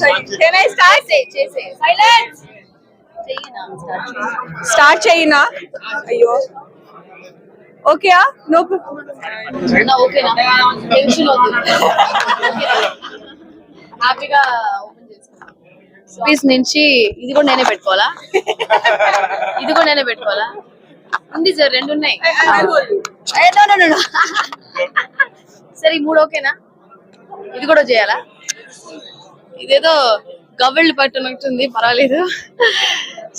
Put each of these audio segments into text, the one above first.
Start start చేయనా అయ్యో ఓకేయా no హ్యాపీగా పీస్ నుంచి ఇది కూడా నేనే పెట్టుకోవాలా? ఇది కూడా నేనే పెట్టుకోవాలా? ఉంది సార్ రెండు ఉన్నాయి. సరే మూడు ఓకేనా? ఇది కూడా చేయాలా? ఇదేదో గవ్వళ్ళు పట్టునట్టుంది పర్వాలేదు.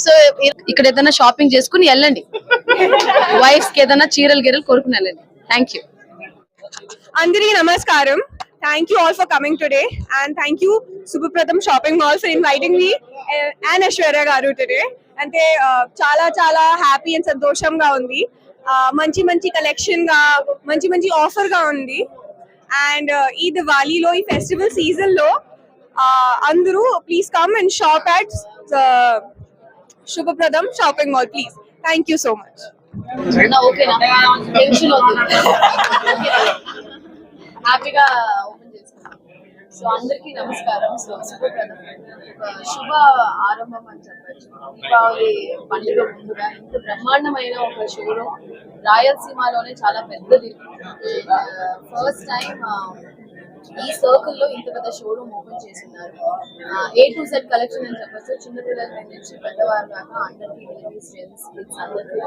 సో ఇక్కడ ఏదైనా షాపింగ్ చేసుకుని వెళ్ళండి. వైఫ్కి ఏదైనా చీరలు గీరలు కోరుకుని వెళ్ళండి. థ్యాంక్ యూ అందరికీ నమస్కారం. Thank you all for coming today and thank you Shubhapradam shopping mall for inviting me and Aishwarya గారు టుడే అంటే చాలా చాలా హ్యాపీ అండ్ సంతోషంగా ఉంది. మంచి మంచి కలెక్షన్గా మంచి మంచి ఆఫర్గా ఉంది. అండ్ ఈ దివాళీలో ఈ ఫెస్టివల్ సీజన్లో అందరూ please come and shop at Shubhapradam shopping mall please thank you so much హ్యాపీగా ఓపెన్ చేసుకున్నాం సో అందరికీ నమస్కారం. సో శుభప్రదం శుభ ఆరంభం అని చెప్పచ్చు. దీపావళి పండుగ ముందుగా ఇంత బ్రహ్మాండమైన ఒక షోరూమ్ రాయలసీమలోనే చాలా పెద్దది. Uh, ఫస్ట్ టైం ఈ సర్కిల్లో ఇంత పెద్ద షోరూమ్ ఓపెన్ చేస్తున్నారు. ఏ టు సెట్ కలెక్షన్ అని చెప్పచ్చు. చిన్నపిల్లల నుంచి పెద్దవారు దాకా అందరికీ లేడీస్ జెంట్స్ కిడ్స్ అందరికీ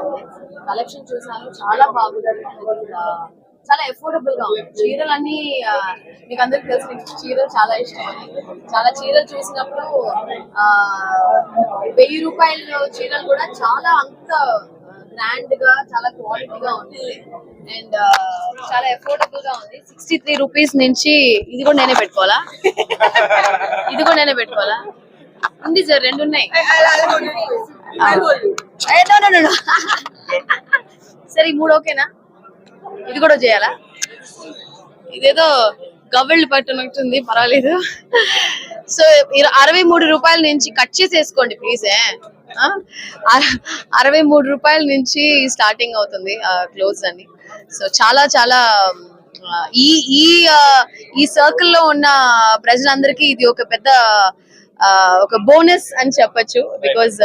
కలెక్షన్ చూసాను. చాలా బాగుంది. చాలా అఫోర్డబుల్గా ఉంది. చీరలు అన్ని మీకు అందరికి తెలుసు చీరలు చాలా ఇష్టం చాలా చీరలు చూసినప్పుడు ఆ వెయ్యి రూపాయల చీరలు కూడా చాలా అంత గా చాలా క్వాలిటీగా ఉంది. అండ్ చాలా అఫోర్డబుల్గా ఉంది. సిక్స్టీ త్రీ రూపీస్ నుంచి ఇది కూడా నేనే పెట్టుకోవాలా? ఇది కూడా నేనే పెట్టుకోవాలా? ఉంది సార్ రెండు ఉన్నాయి. సరే ఈ మూడు ఓకేనా? ఇది కూడా చేయాలా? ఇదేదో గవ్వళ్ళు పట్టునట్టుంది పర్వాలేదు. సో అరవై మూడు రూపాయల నుంచి కట్ చేసేసుకోండి ప్లీజ్ అరవై మూడు రూపాయల నుంచి స్టార్టింగ్ అవుతుంది క్లోజ్ అని సో చాలా చాలా ఈ ఈ ఈ సర్కిల్లో ఉన్న ప్రజలందరికీ ఇది ఒక పెద్ద ఒక బోనస్ అని చెప్పొచ్చు. బికాజ్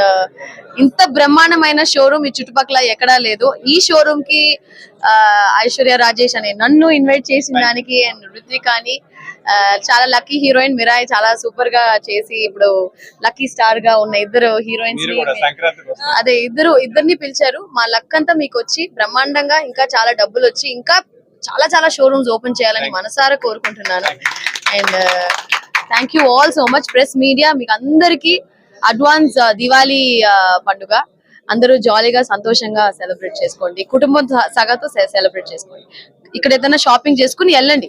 ఇంత బ్రహ్మాండమైన షోరూమ్ ఈ చుట్టుపక్కల ఎక్కడా లేదు. ఈ షోరూమ్కి ఐశ్వర్య రాజేష్ అనే నన్ను ఇన్వైట్ చేసిన దానికి అండ్ రుత్వికాని చాలా లక్కీ హీరోయిన్ మిరాయ్ చాలా సూపర్గా చేసి ఇప్పుడు లక్కీ స్టార్గా ఉన్న ఇద్దరు హీరోయిన్స్. అదే ఇద్దరు ఇద్దరిని పిలిచారు. మా లక్ అంతా మీకు వచ్చి బ్రహ్మాండంగా ఇంకా చాలా డబ్బులు వచ్చి ఇంకా చాలా చాలా షోరూమ్స్ ఓపెన్ చేయాలని మనసారా కోరుకుంటున్నాను. And thank you all so much press media మీకు అందరికి అడ్వాన్స్ దివాళీ పండుగ. అందరూ జాలీగా సంతోషంగా సెలబ్రేట్ చేసుకోండి. కుటుంబం సగతో సెలబ్రేట్ చేసుకోండి. ఇక్కడ ఏదైనా షాపింగ్ చేసుకుని వెళ్ళండి.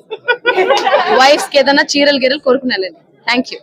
వైఫ్కి ఏదైనా చీరలు గీరలు కోరుకుని వెళ్ళండి. Thank you